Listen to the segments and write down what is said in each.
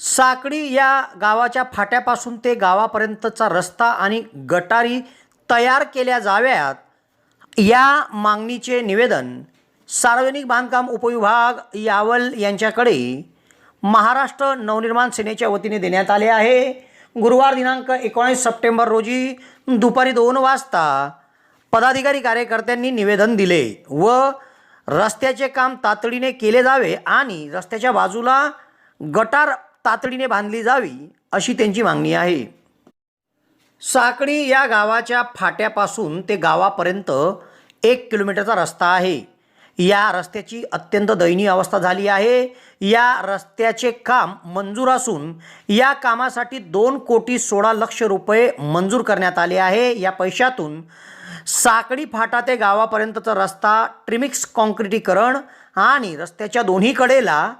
साकडी या गावाच्या फाट्यापासून ते गावापर्यंतचा रस्ता आणि गटारी तयार केल्या जाव्यात. या मागणीचे निवेदन सार्वजनिक बांधकाम उपविभाग यावल यांच्याकडे महाराष्ट्र नवनिर्माण सेनेच्या वतीने देण्यात आले आहे. गुरुवार दिनांक एकोणीस सप्टेंबर रोजी दुपारी दोन वाजता पदाधिकारी कार्यकर्त्यांनी निवेदन दिले व रस्त्याचे काम तातडीने केले जावे आणि रस्त्याच्या बाजूला गटार तातडीने बांधली जावी अशी त्यांची मागणी आहे. साकडी या गावाच्या फाट्यापासून ते गावापर्यंत एक किलोमीटरचा रस्ता आहे. या रस्त्याची अत्यंत दयनीय अवस्था झाली आहे. या रस्त्याचे काम मंजूर असून या कामासाठी दोन कोटी सोळा लक्ष रुपये मंजूर करण्यात आले आहे. या पैशातून साकडी फाटा ते गावापर्यंतचा रस्ता ट्रिमिक्स कॉन्क्रिटीकरण आणि रस्त्याच्या दोन्ही कडेला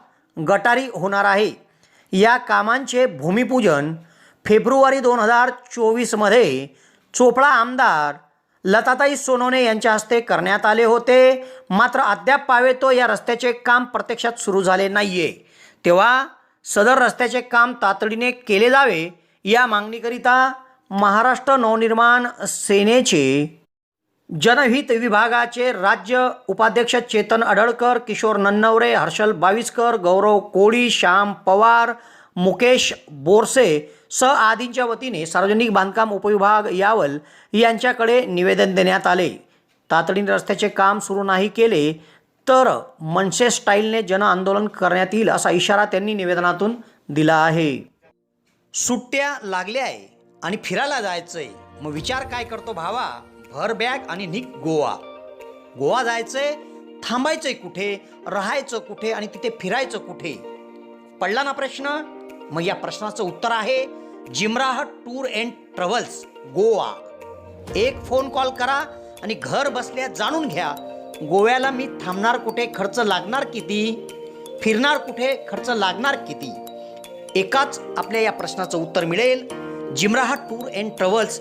गटारी होणार आहे. या कामांचे भूमिपूजन फेब्रुवारी दोन हजार चोवीसमध्ये चोपडा आमदार लताताई सोनवणे यांच्या हस्ते करण्यात आले होते. मात्र अद्याप पावेतो या रस्त्याचे काम प्रत्यक्षात सुरू झाले नाही आहे तेव्हा सदर रस्त्याचे काम तातडीने केले जावे या मागणीकरिता महाराष्ट्र नवनिर्माण सेनेचे जनहित विभागाचे राज्य उपाध्यक्ष चेतन अडळकर किशोर नन्नवरे हर्षल बाविस्कर गौरव कोळी श्याम पवार मुकेश बोरसे स आदींच्या वतीने सार्वजनिक बांधकाम उपविभाग यावल यांच्याकडे निवेदन देण्यात आले. तातडीने रस्त्याचे काम सुरू नाही केले तर मनसे स्टाईलने जनआंदोलन करण्यात येईल असा इशारा त्यांनी निवेदनातून दिला आहे. सुट्ट्या लागल्या आहे आणि फिरायला जायचं आहे मग विचार काय करतो भावा? हर बॅग आणि निक गोवा. गोवा जायचंय थांबायचंय कुठे राहायचं कुठे आणि तिथे फिरायचं कुठे? पडला ना प्रश्न? मग या प्रश्नाचं उत्तर आहे जिमराह टूर अँड ट्रॅव्हल्स गोवा. एक फोन कॉल करा आणि घर बसल्या जाणून घ्या गोव्याला मी थांबणार कुठे खर्च लागणार किती? फिरणार कुठे खर्च लागणार किती? एकाच आपल्या या प्रश्नाचं उत्तर मिळेल जिमराहट tour and travels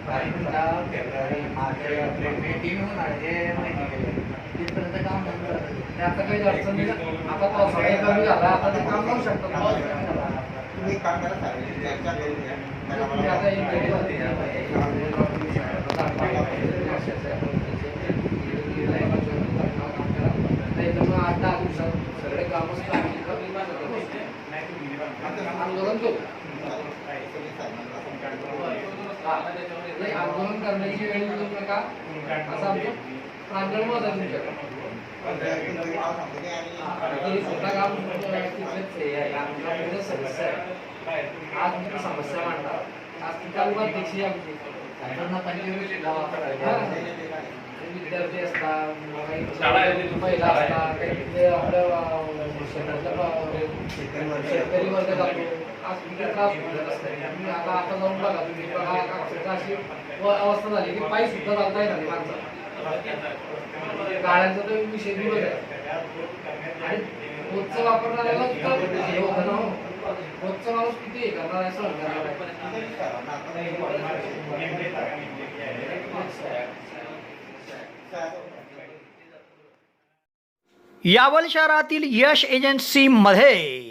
आता काही अडचण आता पावसाळा कमी झाला आता ते काम करू शकतो तुम्ही काम करा साहेब चर्चा करून घ्या आता आठ दहा दिवसात सगळे कामच आंदोलन करू. नाही, आंदोलन करण्याची वेळ येऊ नका. असं आमचं प्रांजळ मत आहे तुमच्याकडे स्वतः काम तिथलेच आहे. आज तुम्ही समस्या मांडता आज ती तालुकाध्यक्ष आमची. विद्यार्थी असतात काही महिला असतात काही तिथले आपल्या अं, शेतातल्या ब- शेतकरी वर्ग जातो. आज त्रास होत असते तुम्ही आता आता जाऊन बघा तुम्ही बघा अक्षरशः अशी अवस्था झाली की पायी सुद्धा चालता येणार नाही गाड्यांचा तर विषय दिवस आहे आणि रोजचं वापरणाऱ्याला सुद्धा हे होतं ना हो. रोजचा माणूस किती हे करणार आहे सहन करणार यावल शहरातील यश एजन्सीमध्ये